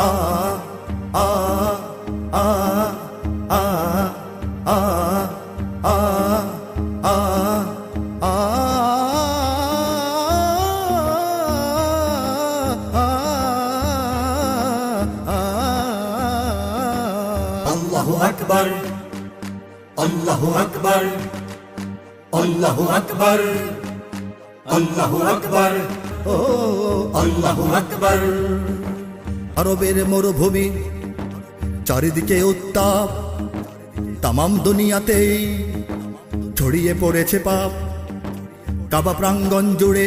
আ আ আ আ আ আ আ আ আল্লাহু আকবার আল্লাহু আকবার আল্লাহু আকবার আল্লাহু আকবার, ও আল্লাহু আকবার। আরবের মরুভূমি, চারিদিকে উত্তাপ, তামাম দুনিয়াতেই ছড়িয়ে পড়েছে পাপ। কাবা প্রাঙ্গণ জুড়ে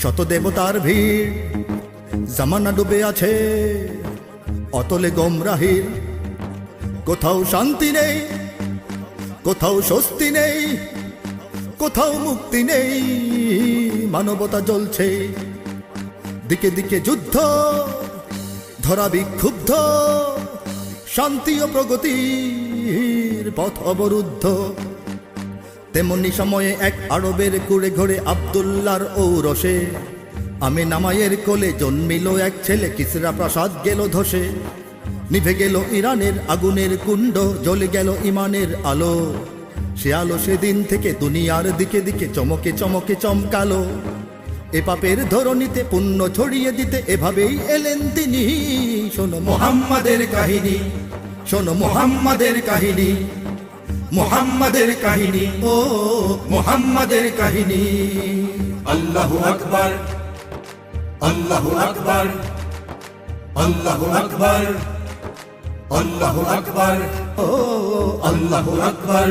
শত দেবতার ভিড়, জামানা ডুবে আছে অতলে গোমরাহির। কোথাও শান্তি নেই, কোথাও স্বস্তি নেই, কোথাও মুক্তি নেই, মানবতা জ্বলছে। দিকে দিকে যুদ্ধ ধরা বিক্ষুব্ধ, শান্তি ও প্রগতির পথ অবরুদ্ধ। তেমনি সময়ে এক আরবের কুড়ে ঘরে আবদুল্লার ঔরসে, আমি নামায়ের কোলে জন্মিল এক ছেলে, কিসরা প্রাসাদ গেল ধসে। নিভে গেল ইরানের আগুনের কুণ্ড, জ্বলে গেল ইমানের আলো। সে আলো সেদিন থেকে দুনিয়ার দিকে দিকে চমকে চমকে চমকালো। এ পাপের ধরনীতে পুণ্য ছড়িয়ে দিতে এভাবেই এলেন তিনি। শোনো মোহাম্মদের কাহিনী, শোনো মোহাম্মদের কাহিনী মোহাম্মদের কাহিনী, ও মোহাম্মদের কাহিনী। আল্লাহু আকবার আল্লাহু আকবার আল্লাহু আকবার আল্লাহু আকবার, ও আল্লাহু আকবার।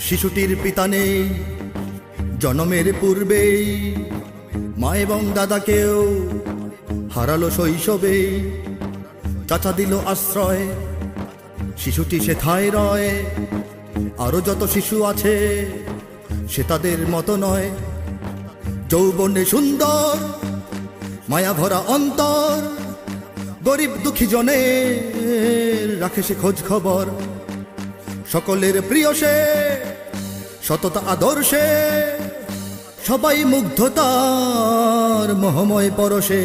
শিশুটির পিতা নেই, জন্মের পূর্বেই মা এবং দাদাকেও হারালো শৈশবে। চাচা দিল আশ্রয়, শিশুটি সেথায় রয়। আরও যত শিশু আছে, সে তাদের মতো নয়। যৌবনে সুন্দর মায়া ভরা অন্তর, গরিব দুঃখী জনের রাখে সে খোঁজ খবর। সকলের প্রিয় সে। সততা আদর্শে, সবাই মুগ্ধতার মহময় পরশে।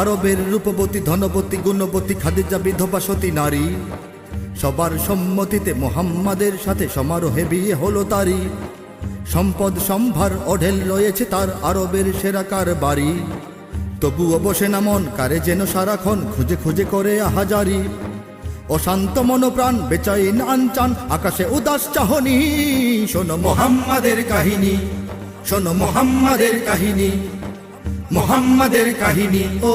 আরবের রূপবতী, ধনবতী, গুণবতী, খাদিজা, বিধবা, সতী, নারী, সবার সম্মতিতে মোহাম্মদের সাথে সমারোহে বিয়ে হলো তারই। সম্পদ সম্ভার অঢেল রয়েছে তার আরবের সেরাকার বাড়ি তবুও বসে না মন, কারে যেন সারাক্ষণ খুঁজে খুঁজে করে আহাজারি। অশান্ত মনোপ্রাণ বেচয়ীন আনচান আকাশে উদাস চাহনি। শোনো মোহাম্মাদের কাহিনী শোনো মোহাম্মাদের কাহিনী মোহাম্মাদের কাহিনী ও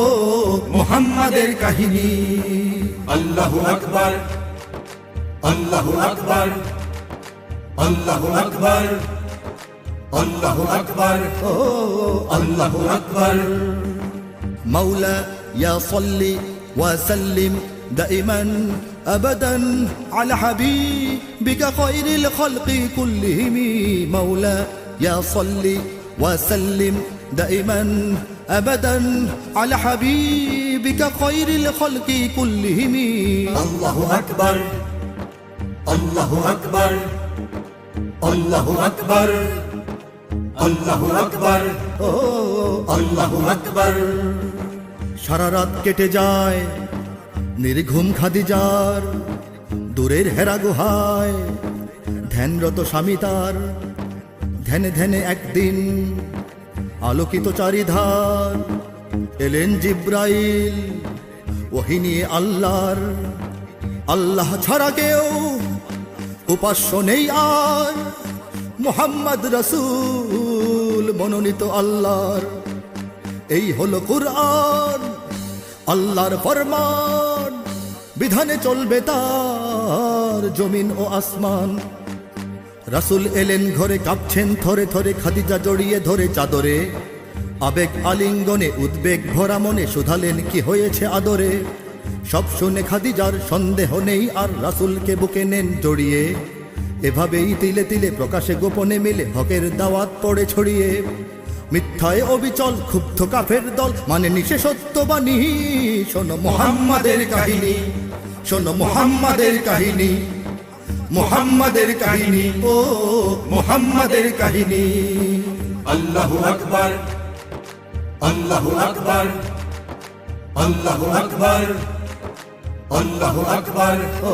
মোহাম্মাদের কাহিনী। আল্লাহু আকবার আল্লাহু আকবার আল্লাহু আকবার আল্লাহু আকবার ও আল্লাহু আকবার। মাওলা ইয়া সাল্লি ওয়া সাল্লিম دائما ابدا على حبيبك خير الخلق كلهم مولا يا صل وسلم دائما ابدا على حبيبك خير الخلق كلهم الله اكبر الله اكبر الله اكبر الله اكبر ও আল্লাহু আকবার সারা রাত কেটে যায় নির্ঘুম খাদিজার দূরের হেরা গুহায়, ধ্যানরত স্বামী তার। ধ্যানে ধ্যানে একদিন আলোকিত চারিধার, এলেন জিব্রাইল ওহি নিয়ে আল্লাহর। আল্লাহ ছাড়া কেউ উপাস্য নেই আর, মোহাম্মদ রসুল মনোনীত আল্লাহর। এই হলো কুরআন, আল্লাহর ফরমান। বিধানে চলবে তার জমিন ও আসমান। রাসুল এলেন ঘরে, কাঁপছেন থরে থরে, খাদিজা জড়িয়ে ধরে চাদরে। আবেগ আলিঙ্গনে, উদ্বেগ ভরা মনে শুধালেন কি হয়েছে আদরে। সব শুনে খাদিজার সন্দেহ নেই, আর রাসুলকে বুকে নেন জড়িয়ে। এভাবেই তিলে তিলে প্রকাশে গোপনে মিলে হকের দাওয়াত পড়ে ছড়িয়ে। মিথ্যায় অবিচল, ক্ষুব্ধ কাফের দল মানে নিশে সত্যবাণী শোনো মোহাম্মদের কাহিনী। শোনো মোহাম্মদের কাহিনী মোহাম্মদের কাহিনী ও মোহাম্মদের কাহিনী। আল্লাহু আকবার আল্লাহু আকবার আল্লাহু আকবার আল্লাহু আকবার ও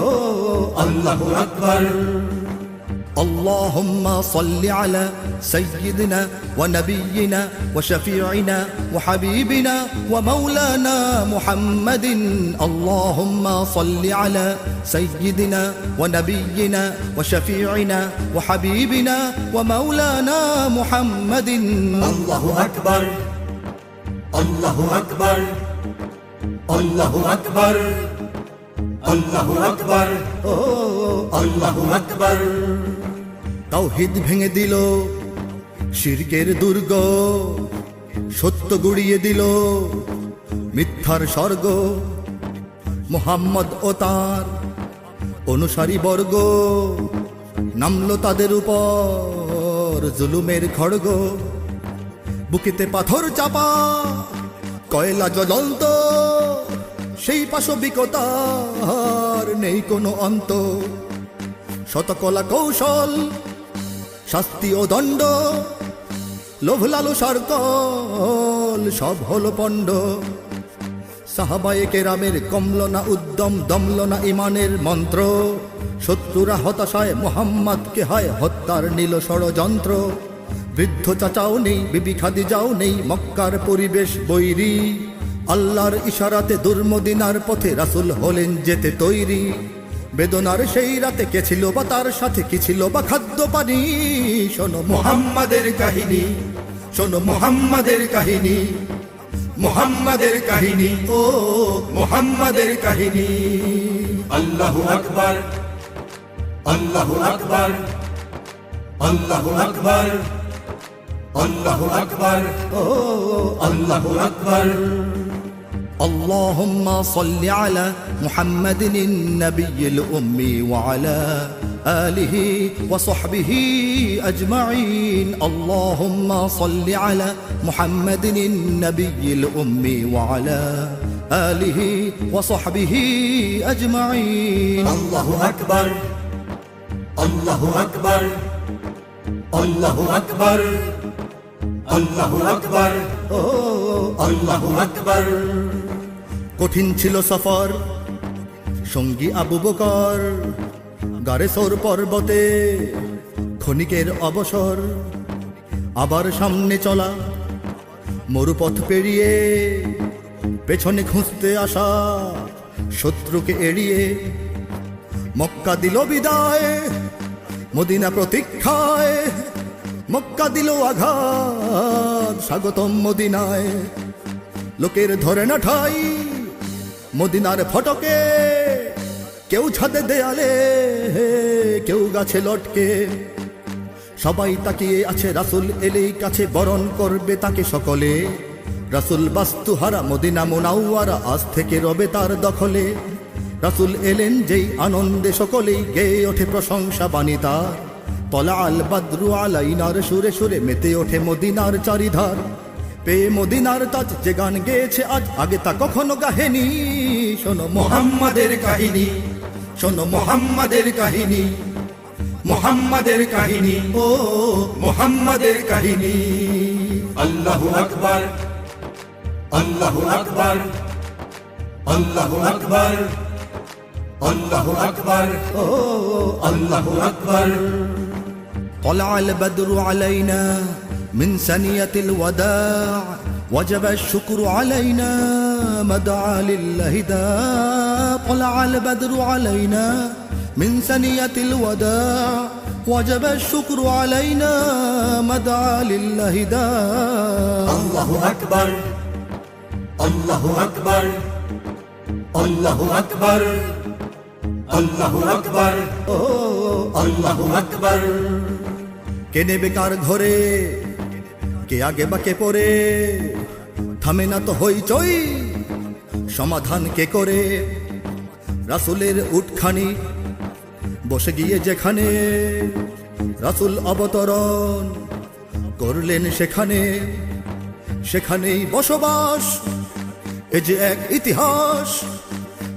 আল্লাহু আকবার। اللهم صل على سيدنا ونبينا وشفيعنا وحبيبنا ومولانا محمد. اللهم صل على سيدنا ونبينا وشفيعنا وحبيبنا ومولانا محمد. الله أكبر. الله أكبر. الله أكبر, الله أكبر আল্লাহু আকবার আল্লাহু আকবার। তাওহিদ ভেঙে দিল, শিরকের দুর্গ সত্য গুড়িয়ে দিল, মিথ্যার স্বর্গ মোহাম্মদ ও তার অনুসারী বর্গ নামলো তাদের উপর জুলুমের খড়গ। বুকেতে পাথর চাপা, কয়লা জ্বলন্ত সেই পাশবিকতার নেই কোনো অন্ত শতকলা কৌশল, শাস্তি ও দণ্ড, লোভ লালসার সব হলো পণ্ড। সাহাবায়ে কেরামের কমলনা উদ্যম, দমলনা ইমানের মন্ত্র। শত্রুরা হতাশায় মোহাম্মদকে হয়, হত্যার নীল ষড়যন্ত্র। বৃদ্ধ চাচাও নেই, বিবি খাদি যাও নেই, মক্কার পরিবেশ বৈরী। আল্লাহর ইশারাতে দুর্মদিনার পথে রাসুল হলেন যেতে তৈরি। বেদনার সেই রাতে কে ছিল বা তার সাথে কি ছিল বা খাদ্য পানি? শোনো মোহাম্মদের কাহিনী শোনো মোহাম্মদের কাহিনী মোহাম্মদের কাহিনী ও মোহাম্মদের কাহিনী। আল্লাহু আকবার আল্লাহু আকবার আল্লাহু আকবার আল্লাহু আকবার ও আল্লাহু আকবার। اللهم صل على محمد النبي الأمي وعلى آله وصحبه أجمعين. اللهم صل على محمد النبي الأمي وعلى آله وصحبه أجمعين. الله أكبر. الله أكبر. الله أكبر. الله أكبر. الله أكبر, الله أكبر কঠিন ছিল সফর। সঙ্গী আবু বকর গারেসর পর্বতে ক্ষণিকের অবসর। আবার সামনে চলা, মরুপথ পেরিয়ে পেছনে খুঁজতে আসা, শত্রুকে এড়িয়ে মক্কা দিল বিদায়, মদিনা প্রতীক্ষায়, মক্কা দিল আঘাত, স্বাগতম মদিনায়। লোকের ধরে না ঠাই মদিনার ফটকে। কেউ ছাদে দেয়ালে, কেউ গাছে লটকে। সবাই তাকিয়ে আছে, রাসুল এলেই কাছে বরণ করবে তাকে সকলে। রাসুল বাস্তুহারা, মদিনা মোনাউয়ারা আজ থেকে রবে তার দখলে। রাসুল এলেন যেই আনন্দে সকলেই গেয়ে ওঠে প্রশংসা বাণী তার। তলা আল বাদরু আলাইনার সুরে সুরে মেতে ওঠে মদিনার চারিধার। পেয়ে মদিনার তাজ যে গান গেয়েছে আজ আগে তা কখনো গাহেনি শোনো মোহাম্মদের কাহিনী শোনো মোহাম্মদের কাহিনী মোহাম্মদের কাহিনী ও মোহাম্মদের কাহিনী আল্লাহু আকবার আল্লাহু আকবার আল্লাহু আকবার আল্লাহু আকবার ও আল্লাহু আকবার طلع البدر علينا من سنية الوداع وجب الشكر علينا مدعا لله داع طلع البدر علينا من سنية الوداع وجب الشكر علينا مدعا لله داع আল্লাহু আকবার আল্লাহু আকবার আল্লাহু আকবার আল্লাহু আকবার আল্লাহু আকবার কেনে বেকার ঘরে কে আগে বাকে পড়ে? থামে না তো হইচই। সমাধান কে করে? রাসুলের উটখানি বসে গিয়ে যেখানে রাসুল অবতরণ করলেন সেখানে, সেখানেই বসবাস। এ যে এক ইতিহাস,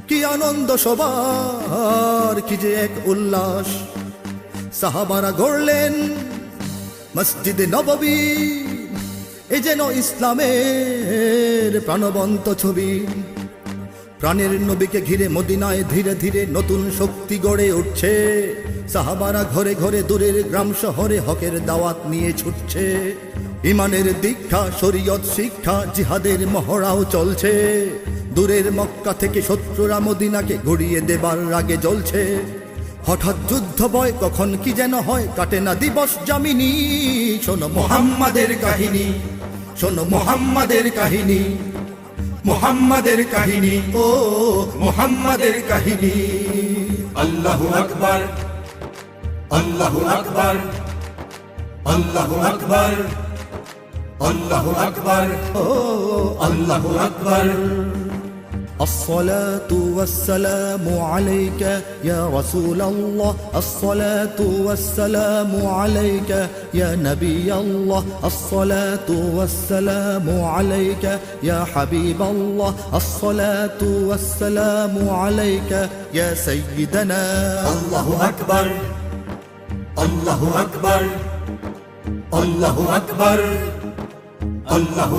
কি আনন্দ সবার, কি যে এক উল্লাস। সাহাবারা গড়লেন মসজিদে নববী। এ যেন ইসলামের প্রাণবন্ত ছবি। প্রাণের নবীকে ঘিরে মদিনায় ধীরে ধীরে নতুন শক্তি গড়ে উঠছে। সাহাবারা ঘরে ঘরে দূরের গ্রাম শহরে হকের দাওয়াত নিয়ে ছুটছে। ইমানের দীক্ষা, শরীয়ত শিক্ষা, জিহাদের মহড়াও চলছে। দূরের মক্কা থেকে শত্রুরা মদিনাকে ঘুরিয়ে দেবার রাগে জ্বলছে। হঠাৎ যুদ্ধ বয় কখন কি যেন হয়, কাটে না দিবস জামিনী শোনো মোহাম্মদের কাহিনী। শোনো মোহাম্মদের কাহিনী মোহাম্মদের কাহিনী ও মোহাম্মদের কাহিনী। আল্লাহু আকবার আল্লাহু আকবার আল্লাহু আকবার আল্লাহু আকবার ও আল্লাহু আকবার। الصلاة والسلام عليك يا رسول الله. الصلاة والسلام عليك يا نبي الله. الصلاة والسلام عليك يا حبيب الله. الصلاة والسلام عليك يا سيدنا. الله أكبر. الله أكبر. الله أكبر, الله أكبر আল্লাহু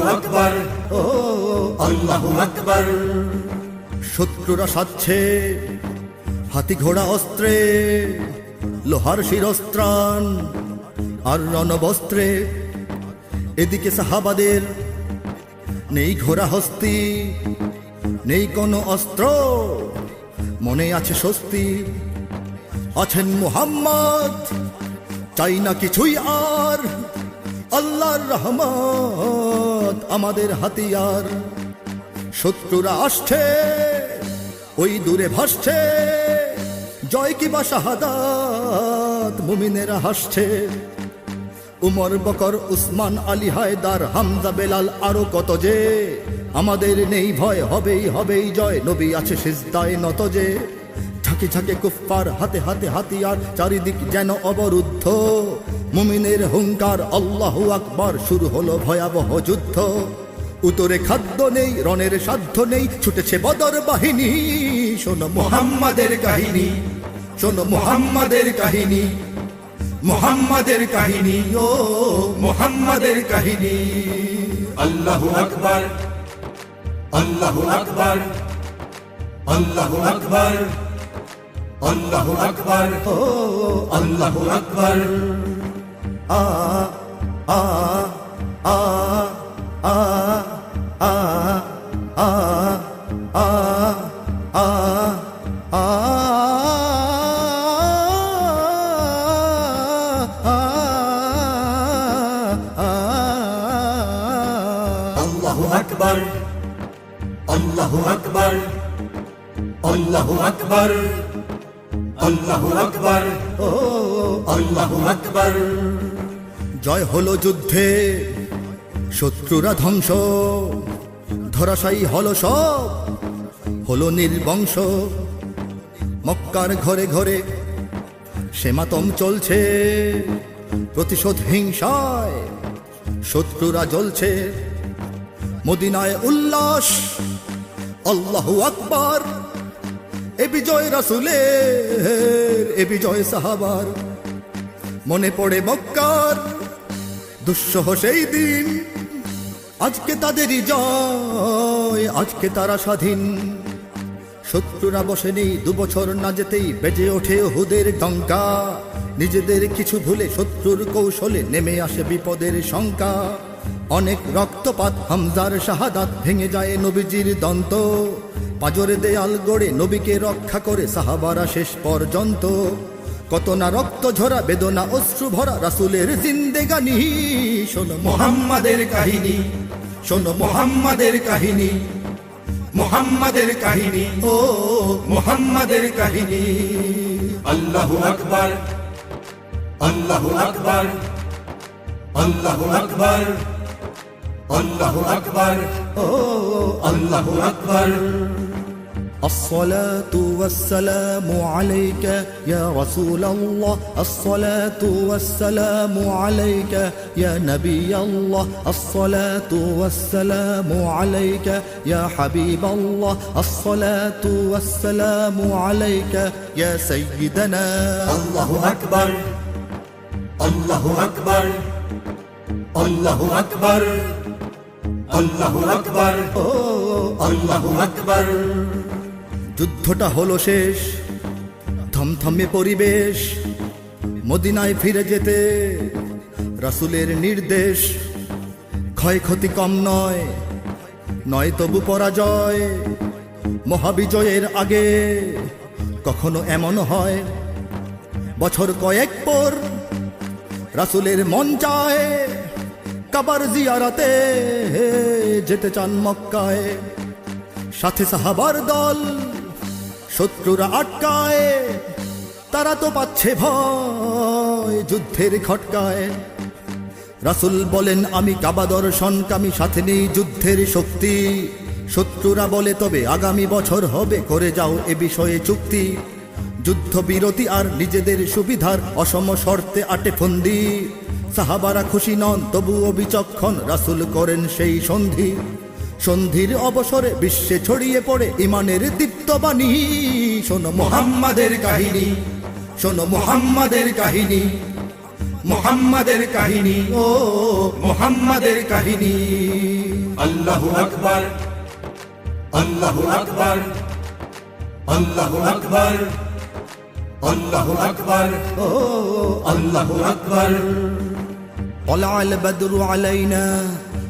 শত্রুরা সাচ্ছে হাতি ঘোড়া অস্ত্রে, লোহার শিরস্ত্রাণ আর রণবস্ত্রে। এদিকে সাহাবাদের, নেই ঘোড়া হস্তি, নেই কোনো অস্ত্র, মনে আছে স্বস্তি। আছেন মুহাম্মদ, চাই না কিছুই আর। আল্লাহর রহমত আমাদের হাতিয়ার। শত্রুরা আসছে, ওই দূরে ভাসছে। জয় কি বা মুমিনেরা হাসছে। উমর বকর, উসমান আলী হায়দার, হামজা বেলাল আরও কত যে। আমাদের নেই ভয়, হবেই হবেই জয়। নবী আছে সিজদায় নত যে। ঝাঁকে ঝাঁকে কুফফার হাতে হাতে হাতিয়ার, চারিদিক যেন অবরুদ্ধ। মুমিনের হুঙ্কার, আল্লাহু আকবার, শুরু হলো ভয়াবহ যুদ্ধ। উতরে খাদ্য নেই, রণের সাধ্য নেই, ছুটেছে বদর বাহিনী। শোনো মোহাম্মদের কাহিনী, শোনো মোহাম্মদের কাহিনী মোহাম্মদের কাহিনী, ও মোহাম্মদের কাহিনী। আল্লাহু আকবার, আল্লাহ আকবার আল্লাহ আকবার। আল্লাহু আকবার ও আল্লাহু আকবার আ আ আ আ আ আ আ আ আ আল্লাহু আকবার আল্লাহু আকবার আল্লাহু আকবার আল্লাহু আকবার, ও আল্লাহু আকবার। জয় হলো যুদ্ধে, শত্রুরা ধ্বংস, ধরাশায়ী হলো সব, হলো নির্বংশ। মক্কার ঘরে ঘরে সেমাতম চলছে, প্রতিশোধ হিংসায় শত্রুরা জ্বলছে। মদিনায় উল্লাস, আল্লাহু আকবার। এ বিজয় রাসুলের, এ বিজয় সাহাবার। মনে পড়ে মক্কার দুঃসহ সেই দিন। আজকে তাদেরই জয়, আজকে তারা স্বাধীন। শত্রুরা বসেনি দু বছর না যেতেই বেজে ওঠে হুদের ডঙ্কা নিজেদের কিছু ভুলে শত্রুর কৌশলে নেমে আসে বিপদের শঙ্কা। অনেক রক্তপাত, হামজার শাহাদাত ভেঙে যায় নবীজির দন্ত। পাজরে দেয়াল গড়ে নবীকে রক্ষা করে সাহাবারা শেষ পর্যন্ত। কত না রক্ত ঝরা বেদনা, অশ্রু ভরা রাসুলের জিন্দেগানি। শোনো মোহাম্মদের কাহিনী, শোনো মোহাম্মদের কাহিনী মোহাম্মদের কাহিনী, ও মোহাম্মদের কাহিনী। আল্লাহু আকবার আল্লাহু আকবার আল্লাহু আকবার আল্লাহু আকবার, ও আল্লাহু আকবার। الصلاة والسلام عليك يا رسول الله. الصلاة والسلام عليك يا نبي الله. الصلاة والسلام عليك يا حبيب الله. الصلاة والسلام عليك يا سيدنا. الله أكبر. الله أكبر. الله أكبر. الله أكبر. الله أكبر, الله أكبر. যুদ্ধটা হলো শেষ। থমথমে পরিবেশ, মদিনায় ফিরে যেতে রাসুলের নির্দেশ। ক্ষয়ক্ষতি কম নয় নয় তবু পরাজয়। মহাবিজয়ের আগে কখনো এমন হয়, বছর কয়েক পর রাসুলের মন চায় কাবার জিয়ারাতে যেতে চান মক্কায়। সাথে সাহাবার দল শত্রুরা আটকায়, তারা তো পাচ্ছে ভয় যুদ্ধের খটকায়। রাসুল বলেন, আমি কাবা দর্শনকামী সাথে নেই যুদ্ধের শক্তি। শত্রুরা বলে, তবে আগামী বছর হবে, করে যাও এ বিষয়ে চুক্তি। যুদ্ধ বিরতি আর নিজেদের সুবিধার অসম শর্তে আটে ফন্দি। সাহাবারা খুশি নন, তবুও বিচক্ষণ রাসুল করেন সেই সন্ধি। সন্ধির অবসরে বিশ্বে ছড়িয়ে পড়ে ইমানের দীপ্তবাণী শোনো মোহাম্মদের কাহিনী শোনো মোহাম্মদের কাহিনী মোহাম্মদের কাহিনী ও মোহাম্মদের কাহিনী আল্লাহু আকবার আল্লাহু আকবার আল্লাহু আকবার আল্লাহু আকবার ও আল্লাহু আকবার طلع البدر علينا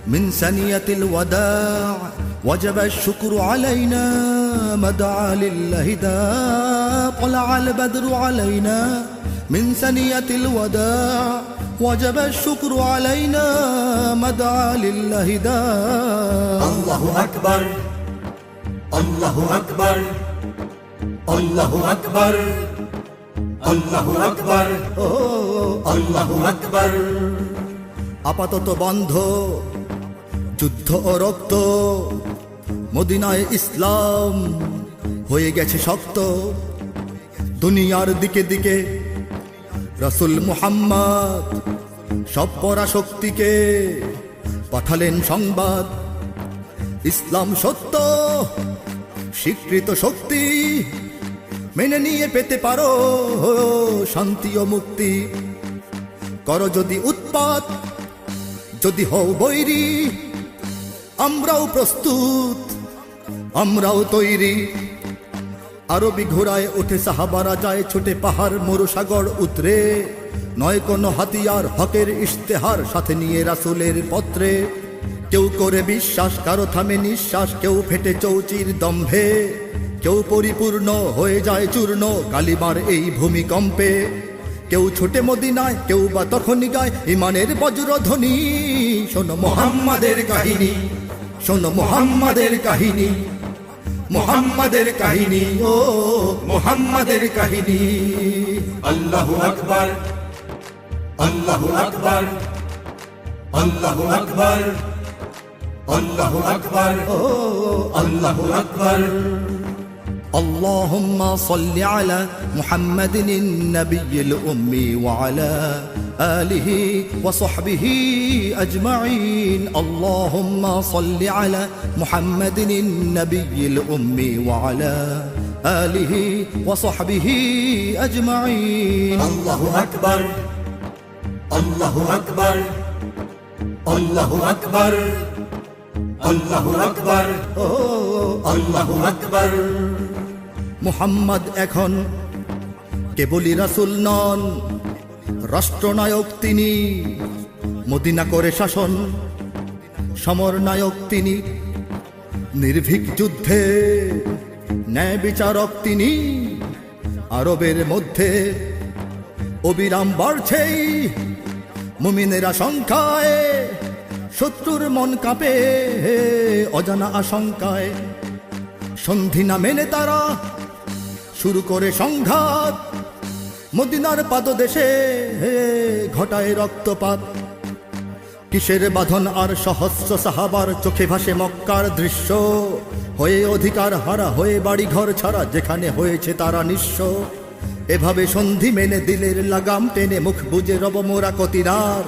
من ثنية الوداع وجب الشكر علينا مدعى لله داع طلع البدر علينا من ثنية الوداع وجب الشكر علينا مدعى لله داع আল্লাহু আকবার আল্লাহু আকবার আল্লাহু আকবার আল্লাহু আকবার ও আল্লাহু আকবার আপাতত বন্ধ যুদ্ধ রক্ত, মদিনায় ইসলাম হয়ে গেছে শক্ত। দুনিয়ার দিকে দিকে রসুল মুহাম্মদ সব পরাশক্তিকে পাঠালেন সংবাদ। ইসলাম সত্য, স্বীকৃত শক্তি মেনে নিয়ে পেতে পারো শান্তি ও মুক্তি। করো যদি উৎপাত, যদি হও বৈরী আমরাও প্রস্তুত, আমরাও তৈরি। আরবি ঘোড়ায় ওঠে সাহাবারা, যায় ছুটে পাহাড় মরুসাগর উতরে। নয় কোনো হাতিয়ার হকের ইশতেহার সাথে নিয়ে রাসুলের পত্রে। কেউ করে বিশ্বাস, কারও থামে নিঃশ্বাস, কেউ ফেটে চৌচির দম্ভে। কেউ পরিপূর্ণ হয়ে যায় চূর্ণ, কালিমার এই ভূমিকম্পে। কেউ ছোটে মদিনায়, কেউ বা তখনই গায়, ইমানের বজ্রধ্বনি। শোনো মোহাম্মদের কাহিনী। শোনো মোহাম্মদের কাহিনী মোহাম্মদের কাহিনী ও মোহাম্মদের কাহিনী আল্লাহু আকবার আল্লাহু আকবার আল্লাহু আকবার আল্লাহু আকবার ও আল্লাহু আকবার اللهم صل على محمد النبي الأمي وعلى آله وصحبه أجمعين اللهم صل على محمد النبي الأمي وعلى آله وصحبه أجمعين আল্লাহু আকবার আল্লাহু আকবার আল্লাহু আকবার আল্লাহু আকবার ও আল্লাহু আকবার মুহাম্মদ এখন কেবলই রাসুল নন রাষ্ট্রনায়ক তিনি, মদিনা করে শাসন, সমর নায়ক তিনি, নির্ভীক যুদ্ধে ন্যায় বিচারক তিনি, আরবের মধ্যে অবিরাম বাড়ছেই, মুমিনেরা সংখ্যায় শত্রুর মন কাঁপে, অজানা আশঙ্কায়, সন্ধি না মেনে তারা শুরু করে সংঘাত মদিনার পাদদেশে ঘটায় রক্তপাত। কিসের বাঁধন আর সহস্র সাহাবার চোখে ভাসে মক্কার দৃশ্য? হয়ে অধিকার হারা হয়ে বাড়ি ঘর ছাড়া যেখানে হয়েছে তারা নিঃস্ব। এভাবে সন্ধি মেনে দিলের লাগাম টেনে মুখ বুজে রব মোরা কতিরার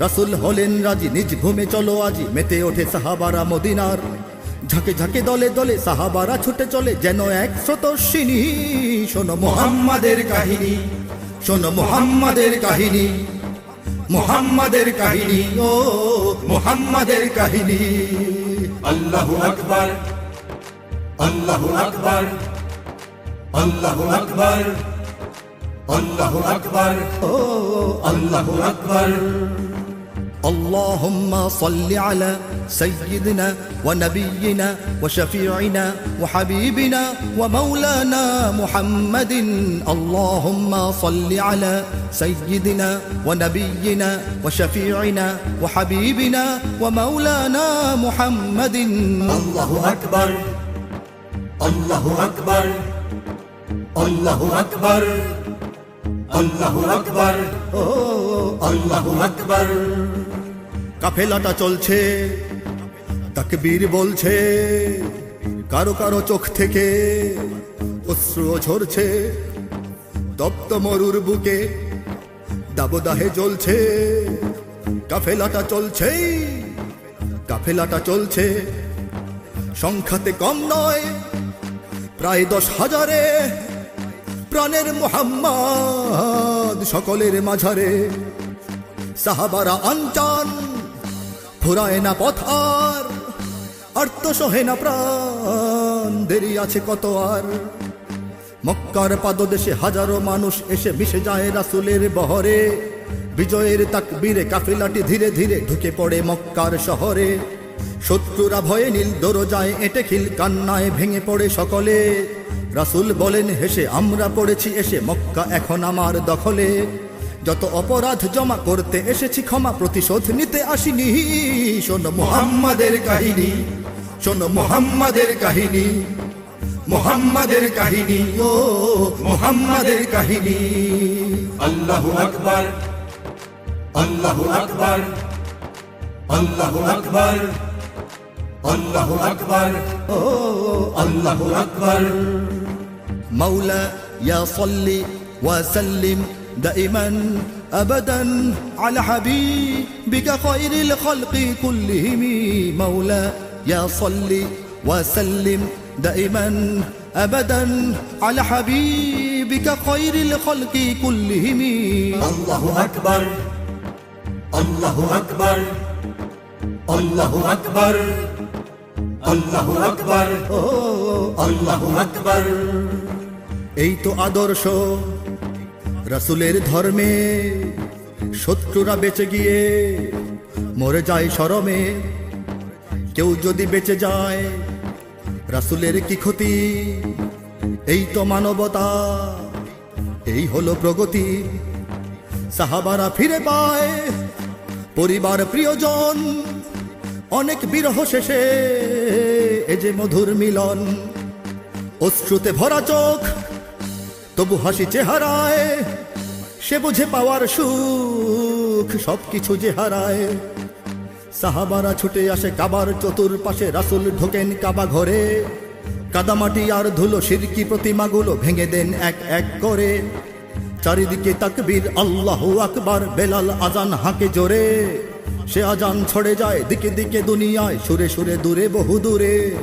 রাসুল হলেন রাজি, নিজ ঘুমে চলো আজি, মেতে ওঠে সাহাবারা মদিনার। ঝাঁকে ঝাঁকে দলে দলে সাহাবারা ছুটে চলে, যেন এক স্রোতস্বিনী, শোনো মোহাম্মদের কাহিনী। শোনো মোহাম্মদের কাহিনী মোহাম্মদের কাহিনী ও মোহাম্মদের কাহিনী আল্লাহু আকবার আল্লাহু আকবার আল্লাহু আকবার আল্লাহু আকবার ও আল্লাহু আকবার اللهم صل على سيدنا ونبينا وشفيعنا وحبيبنا ومولانا محمد اللهم صل على سيدنا ونبينا وشفيعنا وحبيبنا ومولانا محمد আল্লাহু আকবার আল্লাহু আকবার আল্লাহু আকবার আল্লাহু আকবার আল্লাহু আকবার কাফেলাটা চলছে তাকবীর বলছে, কারও কারও চোখ থেকে অশ্রু ঝরছে তপ্ত মরুর বুকে দাবদাহে জ্বলছে, কাফেলাটা চলছে কাফেলাটা চলছে। সংখ্যাতে কম নয়, প্রায় দশ হাজারে প্রাণের মোহাম্মদ সকলের মাঝারে। সাহাবারা আনচান ফুরায় না পথ আর আর্ত সহে না প্রাণ। দেরি আছে কত আর। মক্কার পাদদেশে হাজারো মানুষ এসে মিশে যায় রাসুলের বহরে। বিজয়ের তাকবীরে কাফিলাটি ধীরে ধীরে ঢুকে পড়ে মক্কার শহরে। শত্রুরা ভয়ে নীল দরজায় এঁটে খিল কান্নায় ভেঙে পড়ে সকলে। রাসুল বলেন, হেসে আমরা পড়েছি এসে, মক্কা এখন আমার দখলে। যত অপরাধ জমা করতে এসেছি ক্ষমা প্রতিশোধ নিতে আসিনি। শোনো মোহাম্মদের কাহিনী। শোনো মোহাম্মদের কাহিনী মোহাম্মদের কাহিনী ও মোহাম্মদের কাহিনী আল্লাহু আকবার আল্লাহু আকবার আল্লাহু আকবার আল্লাহু আকবার ও আল্লাহু আকবার مولا يا صل وسلم دائما ابدا على حبيبك خير الخلق كلهم مولا يا صل وسلم دائما ابدا على حبيبك خير الخلق كلهم আল্লাহু আকবার আল্লাহু আকবার আল্লাহু আকবার আল্লাহু আকবার আল্লাহু আকবার এই তো আদর্শ রাসুলের ধর্মে শত্রুরা বেঁচে গিয়ে মরে যায় শরমে কেউ যদি বেঁচে যায়, রাসুলের কি ক্ষতি? এই তো মানবতা, এই হলো প্রগতি। সাহাবারা ফিরে পায়, পরিবার প্রিয়জন, অনেক বিরহ শেষে, এ যে মধুর মিলন। অশ্রুতে ভরা চোখ, তবু হাসি চেহারায়, সে বুঝে পাওয়ার সুখ, সবকিছু যে হারায়। সাহাবারা ছুটে আসে কাবার চতুর পাশে রাসুল ঢোকেন কাবা ঘরে। কাদামাটি আর ধুলো সিরকি প্রতিমাগুলো ভেঙে দেন এক এক করে। চারিদিকে তাকবীর, আল্লাহু আকবার, বেলাল আজান হাঁকে জোরে। সে আজান ছড়ে যায় দিকে দিকে দুনিয়ায়, সুরে সুরে দূরে বহু দূরে।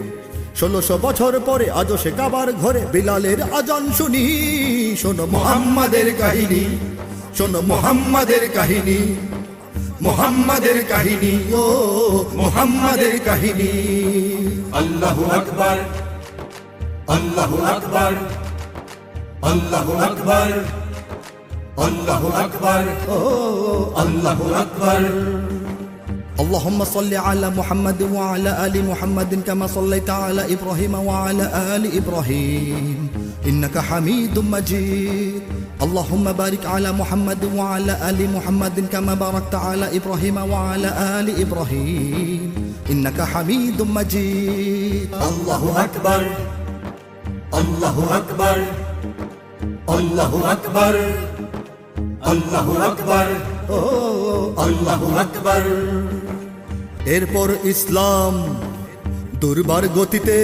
ষোলোশো বছর পরে আজও সে কাবার ঘরে। বিলালের আজান শুনি, শোনো মোহাম্মদের কাহিনী, শোনো মোহাম্মদের কাহিনী। মোহাম্মদের কাহিনী ও মোহাম্মদের কাহিনী আল্লাহু আকবার আল্লাহু আকবার আল্লাহু আকবার আল্লাহু আকবার আল্লাহু আকবার اللهم صل على محمد وعلى آل محمد كما صليت على إبراهيم وعلى آل إبراهيم إنك حميد مجيد اللهم بارك على محمد وعلى آل محمد كما باركت على إبراهيم وعلى آل إبراهيم إنك حميد مجيد আল্লাহু আকবার আল্লাহু আকবার আল্লাহু আকবার আল্লাহু আকবার ও আল্লাহু আকবার এরপর ইসলাম দুর্বার গতিতে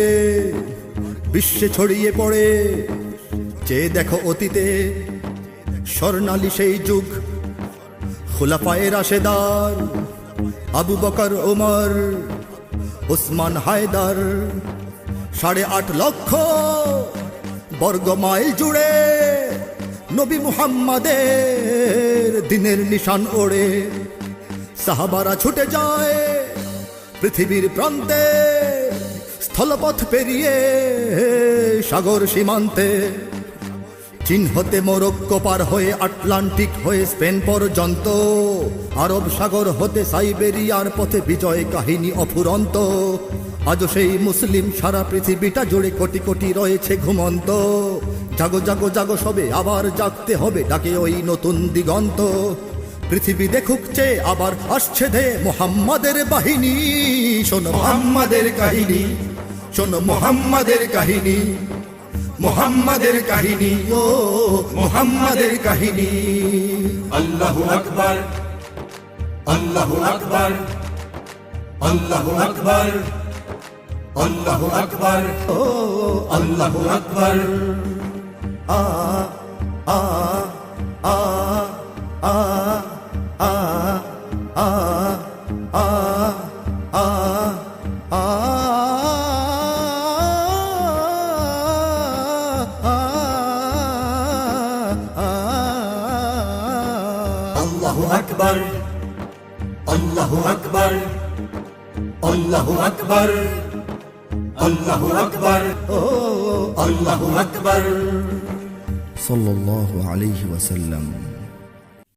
বিশ্বে ছড়িয়ে পড়ে চেয়ে দেখো অতীতে স্বর্ণালী সেই যুগ। খোলাফায়ে রাশেদার, আবু বকর, ওমর, ওসমান হায়দার, সাড়ে আট লক্ষ বর্গ মাইল জুড়ে নবী মুহাম্মাদের দিনের নিশান ওড়ে। সাহাবারা ছুটে যায় পৃথিবীর প্রান্তে, স্থলপথ পেরিয়ে সাগর সীমান্তে। চীন হতে মোরক্কো পার হয়ে আটলান্টিক হয়ে স্পেন পর্যন্ত। আরব সাগর হতে সাইবেরিয়ার পথে বিজয় কাহিনী অফুরন্ত। আজ সেই মুসলিম সারা পৃথিবীটা জুড়ে কোটি কোটি রয়েছে ঘুমন্ত। জাগো জাগো জাগো সবে আবার জাগতে হবে ডাকে ওই নতুন দিগন্ত। পৃথিবী দেখুক চে আবার আসছে দে মোহাম্মদের বাহিনী। শোনো মোহাম্মদের কাহিনী, শোনো মোহাম্মদের কাহিনী। মোহাম্মদের কাহিনী ও মোহাম্মদের কাহিনী। আল্লাহু আকবার আল্লাহু আকবার আল্লাহু আকবার আল্লাহু আকবার ও আল্লাহু আকবার। আ আ আ আ আ। আল্লাহু আকবার। আল্লাহু আকবার। আল্লাহু আকবার। সাল্লাল্লাহু আলাইহি ওয়াসাল্লাম।